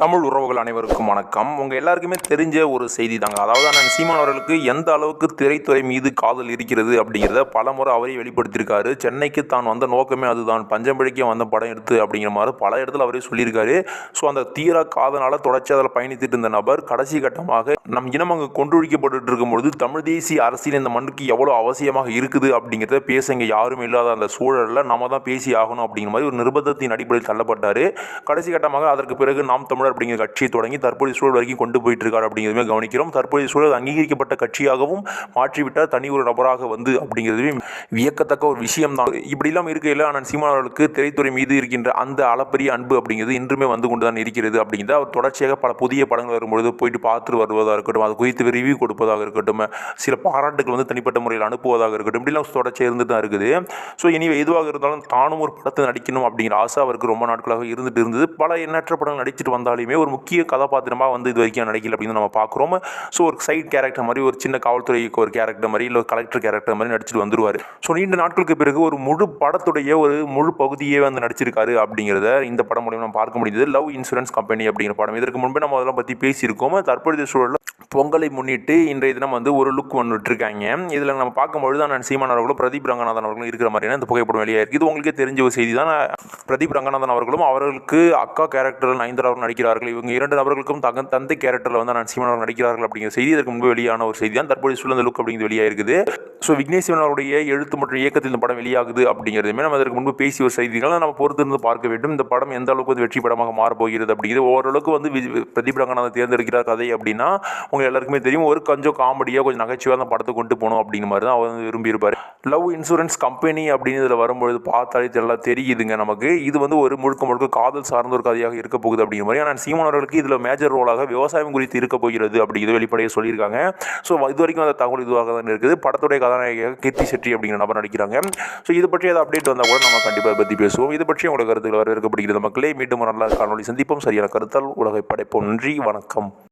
தமிழ் உறவுகள் அனைவருக்கும் வணக்கம். உங்கள் எல்லாருக்குமே தெரிஞ்ச ஒரு செய்தி தாங்க. அதாவது அண்ணன் சீமான் அவர்களுக்கு எந்த அளவுக்கு திரைத்துறை மீது காதல் இருக்கிறது அப்படிங்கிறத பலமுறை அவரே வெளிப்படுத்தியிருக்காரு. சென்னைக்கு தான் வந்த நோக்கமே அதுதான். பஞ்சம்பிழைக்க வந்த படம் எடுத்து அப்படிங்கிற மாதிரி பல இடத்துல அவரே சொல்லியிருக்காரு. ஸோ அந்த தீரா காதனால் தொடர்ச்சி அதில் பயணித்துட்டு இருந்த நபர் கடைசி கட்டமாக நம் இனம் அங்கே இருக்கும் இருக்கும்பொழுது தமிழ் தேசிய அரசியல் இந்த மண்ணுக்கு எவ்வளோ அவசியமாக இருக்குது அப்படிங்கிறத பேச இங்கே யாரும் இல்லாத அந்த சூழலில் நம்ம தான் பேசி ஆகணும் அப்படிங்கிற மாதிரி ஒரு நிர்பந்தத்தின் அடிப்படையில் தள்ளப்பட்டார். கடைசி கட்டமாக அதற்கு பிறகு நாம் தமிழ் தமிழர் அப்படிங்கிற கட்சியை தொடங்கி தற்போதைய சூழல் வரைக்கும் கொண்டு போயிட்டு இருக்கார் அப்படிங்கிறதுமே கவனிக்கிறோம். தற்போதைய சூழல் அங்கீகரிக்கப்பட்ட கட்சியாகவும் மாற்றிவிட்டார் தனி ஒரு நபராக வந்து அப்படிங்கிறதுமே வியக்கத்தக்க ஒரு விஷயம் தான் இப்படிலாம் இருக்கையில் ஆனால் சீமான் அவர்களுக்கு திரைத்துறை மீது இருக்கின்ற அந்த அளப்பரிய அன்பு அப்படிங்கிறது இன்றுமே வந்து கொண்டு தான் இருக்கிறது அப்படிங்கிறது அவர் தொடர்ச்சியாக பல புதிய படங்கள் வரும்பொழுது போயிட்டு பார்த்துட்டு வருவதாக இருக்கட்டும் அது குறித்து ரிவ்யூ கொடுப்பதாக இருக்கட்டும் சில பாராட்டுகள் வந்து தனிப்பட்ட முறையில் அனுப்புவதாக இருக்கட்டும் இப்படிலாம் தொடர்ச்சியாக இருந்து தான் இருக்குது. ஸோ இனி எதுவாக இருந்தாலும் தானும் ஒரு படத்தை நடிக்கணும் அப்படிங்கிற ஆசை அவருக்கு ரொம்ப நாட்களாக இருந்துட்டு இருந்தது. பல எண்ணற்ற படங்கள் நடிச்சிட்டு வந்தாலுமே ஒரு முக்கிய கதாபாத்திரமாக வந்து இது வரைக்கும் நடிக்கல அப்படின்னு நம்ம பார்க்குறோம். ஸோ ஒரு சைட் கேரக்டர் மாதிரி ஒரு சின்ன காவல்துறைக்கு ஒரு கேரக்டர் மாதிரி இல்லை ஒரு கலெக்டர் கேரக்டர் மாதிரி நடிச்சிட்டு வந்துருவார். ஸோ நீண்ட நாட்களுக்கு பிறகு ஒரு முழு படத்துடைய ஒரு முழு பகுதியே வந்து நடிச்சிருக்காரு அப்படிங்கிறத இந்த படம் மூலியம் நம்ம பார்க்க முடியுது. லவ் இன்சூரன்ஸ் கம்பெனி அப்படிங்கிற படம். இதற்கு முன்பே நம்ம அதெல்லாம் பற்றி பேசியிருக்கோம். தற்பொழுது சூழலில் பொங்கலை முன்னிட்டு இன்றைய தினம் வந்து ஒரு லுக் வந்துட்டுருக்காங்க. இதில் நம்ம பார்க்கும்பொழுது நான் சீமான் அவர்களும் பிரதீப் ரங்கநாதன் அவர்களும் இருக்கிற மாதிரியான இந்த புகைப்படம் வெளியாக இருக்குது இது உங்களுக்கே தெரிஞ்ச ஒரு செய்தி தான். பிரதீப் ரங்கநாதன் அவர்களும் அவர்களுக்கு அக்கா கேரக்டரில் நயன்தாரா அவர்கள் நடிக்கிறார்கள். இவங்க இரண்டு நபர்களுக்கும் தங்க தந்தை கேரக்டரில் வந்து நான் சீமான் அவர்கள் நடிக்கிறார்கள் அப்படிங்கிற செய்தி இதற்கு முன்பு வெளியான ஒரு செய்தி தான். தற்போது சூழல் லுக் அப்படிங்கிறது வெளியாக இருக்குது ஸோ விக்னேஸ்வரன் அவருடைய எழுத்து மற்றும் இயக்கத்தில் இந்த படம் வெளியாகுது அப்படிங்கிறதுமே நம்ம அதற்கு முன்பு பேசிய ஒரு செய்திகளை. நம்ம பொறுத்து இருந்து பார்க்க வேண்டும். இந்த படம் எந்த அளவுக்கு வந்து வெற்றி படமாக மாறப்போகிறது அப்படிங்கிறது. ஓரளவுக்கு வந்து வி- பிரதீப் ரங்கநாதன் தேர்ந்தெடுக்கிறார் கதை அப்படின்னா உங்கள் எல்லாருக்குமே தெரியும். ஒரு கொஞ்சம் காமெடியாக கொஞ்சம் நகைச்சுவாக அந்த படத்தை கொண்டு போகணும் அப்படிங்கிற மாதிரி தான் அவர் வந்து விரும்பியிருப்பார். லவ் இன்சூரன்ஸ் கம்பெனி அப்படின்னு இதில் வரும்பொழுது பார்த்தாலே தெரியல தெரியுதுங்க நமக்கு. இது வந்து ஒரு முழுக்க முழுக்க காதல் சார்ந்த ஒரு கதையாக இருக்க போகுது அப்படிங்கிற மாதிரி. ஆனால் சீமான் அவர்களுக்கு இதில் மேஜர் ரோலாக விவசாயம் குறித்து இருக்க போகிறது அப்படிங்கிறது வெளிப்படையாக சொல்லியிருக்காங்க. ஸோ இது வரைக்கும் அந்த தகவல் இதுவாக தான் இருக்குது. படத்துடைய கதாநாயகியாக கீர்த்தி செட்டி அப்படிங்கிற நபர் நடிக்கிறாங்க. ஸோ இது பற்றி ஏதாவது அப்டேட் வந்தால் கூட நம்ம கண்டிப்பாக பற்றி பேசுவோம். இது பற்றி உங்களோட கருத்துக்கள் வரவேற்கப்படுகிறது மக்களே. மீண்டும் ஒரு நல்ல காணொலி சந்திப்போம். சரியான கருத்தால் உலகை படைப்போம். நன்றி. வணக்கம்.